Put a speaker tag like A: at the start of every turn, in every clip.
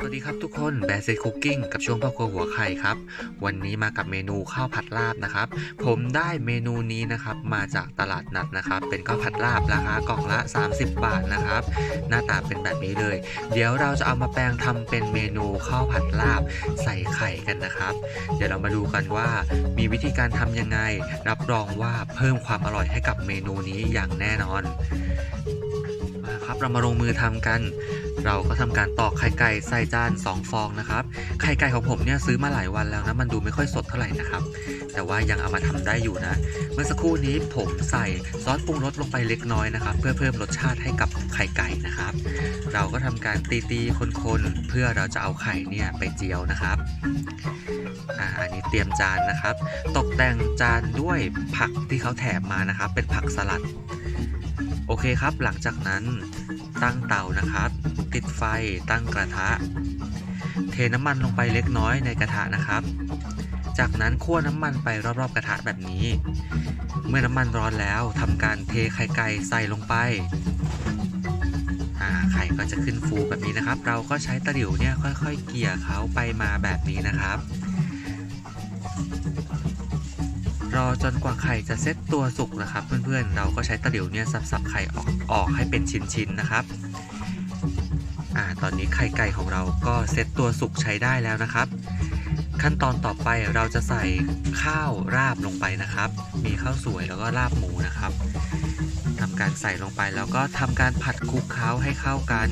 A: สวัสดีครับทุกคนแบส i คุกกิ้งกับช่วงพ่อครัวหัวไข่ครับ วันนี้มากับเมนูข้าวผัดลาบนะครับ ผมได้เมนูนี้นะครับมาจากตลาดนัดนะครับ เป็นข้าวผัดลาบราคากล่องละ 30 บาทนะครับ หน้าตาเป็นแบบนี้เลย เดี๋ยวเราจะเอามาแปลงทำเป็นเมนูข้าวผัดลาบใส่ไข่กันนะครับ เดี๋ยวเรามาดูกันว่ามีวิธีการทำยังไง รับรองว่าเพิ่มความอร่อยให้กับเมนูนี้อย่างแน่นอนมาครับเรามาลงมือทำกัน เราก็ทำการตอกไข่ไก่ใส่จาน2ฟองนะครับ ไข่ไก่ของผมเนี่ยซื้อมาหลายวันแล้วนะ มันดูไม่ค่อยสดเท่าไหร่นะครับ แต่ว่ายังเอามาทำได้อยู่นะ เมื่อสักครู่นี้ผมใส่ซอสปรุงรสลงไปเล็กน้อยนะครับ เพื่อเพิ่มรสชาติให้กับไข่ไก่นะครับ เราก็ทำการตีตีๆคนๆ เพื่อเราจะเอาไข่เนี่ยไปเจียวนะครับอ่าอันนี้เตรียมจานนะครับ ตกแต่งจานด้วยผักที่เขาแถมมานะครับ เป็นผักสลัด โอเคครับ หลังจากนั้นตั้งเตานะครับ ติดไฟตั้งกระทะ เทน้ำมันลงไปเล็กน้อยในกระทะนะครับ จากนั้นคั่วน้ำมันไปรอบๆกระทะแบบนี้ เมื่อน้ำมันร้อนแล้วทำการเทไข่ไก่ใส่ลงไปไข่ก็จะขึ้นฟูแบบนี้นะครับ เราก็ใช้ตะหลิวเนี่ยค่อย ๆ เกี่ยเขาไปมาแบบนี้นะครับ รอจนกว่าไข่จะเซ็ตตัวสุกนะครับ เพื่อนๆ เราก็ใช้ตะหลิวเนี่ยสับๆไข่ออกออกให้เป็นชิ้นๆนะครับ อ่าตอนนี้ไข่ไก่ของเราก็เซ็ตตัวสุกใช้ได้แล้วนะครับ ขั้นตอนต่อไปเราจะใส่ข้าวราบลงไปนะครับ มีข้าวสวยแล้วก็ราบหมูนะครับทำการใส่ลงไปแล้วก็ทำการผัดคลุกเคล้าให้เข้ากัน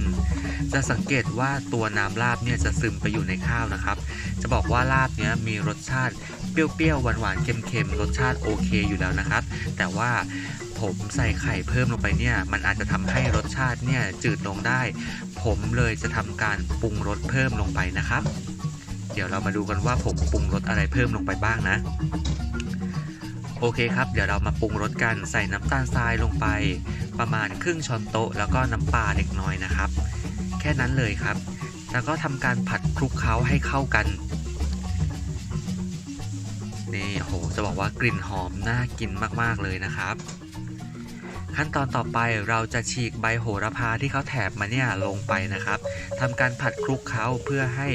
A: จะสังเกตว่าตัวน้ำราบเนี่ยจะซึมไปอยู่ในข้าวนะครับ จะบอกว่าลาบเนี้ยมีรสชาติเปรี้ยวๆหวานๆเค็มๆรสชาติโอเคอยู่แล้วนะครับ แต่ว่าผมใส่ไข่เพิ่มลงไปเนี่ย มันอาจจะทำให้รสชาติเนี่ยจืดลงได้ ผมเลยจะทำการปรุงรสเพิ่มลงไปนะครับ เดี๋ยวเรามาดูกันว่าผมปรุงรสอะไรเพิ่มลงไปบ้างนะ โอเคครับ เดี๋ยวเรามาปรุงรสกันใส่น้ำตาลทรายลงไป ประมาณครึ่งช้อนโต๊ะแล้วก็น้ำปลาเล็กน้อยนะครับ แค่นั้นเลยครับ แล้วก็ทำการผัดคลุกเคล้าให้เข้ากันนี่โหจะบอกว่ากลิ่นหอมน่ากินมากๆเลยนะครับ ขั้นตอนต่อไปเราจะฉีกใบโหระพาที่เขาแถบมาเนี่ยลงไปนะครับทำการผัดคลุกเคล้าเพื่อให้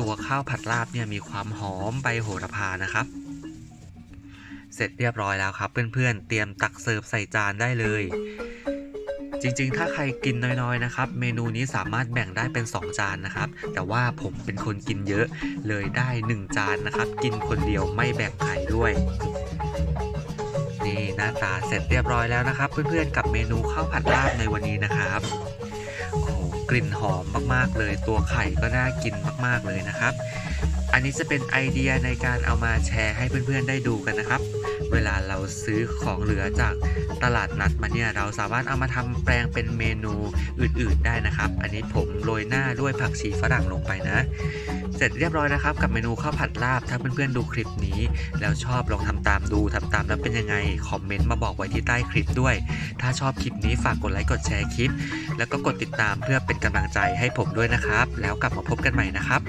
A: ตัวข้าวผัดลาบเนี่ยมีความหอมใบโหระพานะครับเสร็จเรียบร้อยแล้วครับ เพื่อนๆ เตรียมตักเสิร์ฟใส่จานได้เลย จริงๆ ถ้าใครกินน้อยๆ นะครับ เมนูนี้สามารถแบ่งได้เป็น 2 จานนะครับ แต่ว่าผมเป็นคนกินเยอะเลยได้ 1 จานนะครับ กินคนเดียวไม่แบ่งใครด้วย หน้าตาเสร็จเรียบร้อยแล้วนะครับ เพื่อนๆกับเมนูข้าวผัดลาบในวันนี้นะครับโอ้โหกลิ่นหอมมากๆเลย ตัวไข่ก็น่ากินมากๆเลยนะครับ อันนี้จะเป็นไอเดียในการเอามาแชร์ให้เพื่อนๆได้ดูกันนะครับ เวลาเราซื้อของเหลือจากตลาดนัดมาเนี่ยเราสามารถเอามาทำแปลงเป็นเมนูอื่นๆได้นะครับ อันนี้ผมโรยหน้าด้วยผักชีฝรั่งลงไปนะ เสร็จเรียบร้อยนะครับ กับเมนูข้าวผัดลาบ ถ้าเพื่อนๆดูคลิปนี้ แล้วชอบลองทำตามดูทำตามแล้วเป็นยังไงคอมเมนต์มาบอกไว้ที่ใต้คลิปด้วย ถ้าชอบคลิปนี้ฝากกดไลค์กดแชร์คลิป แล้วก็กดติดตามเพื่อเป็นกำลังใจให้ผมด้วยนะครับ แล้วกลับมาพบกันใหม่นะครับ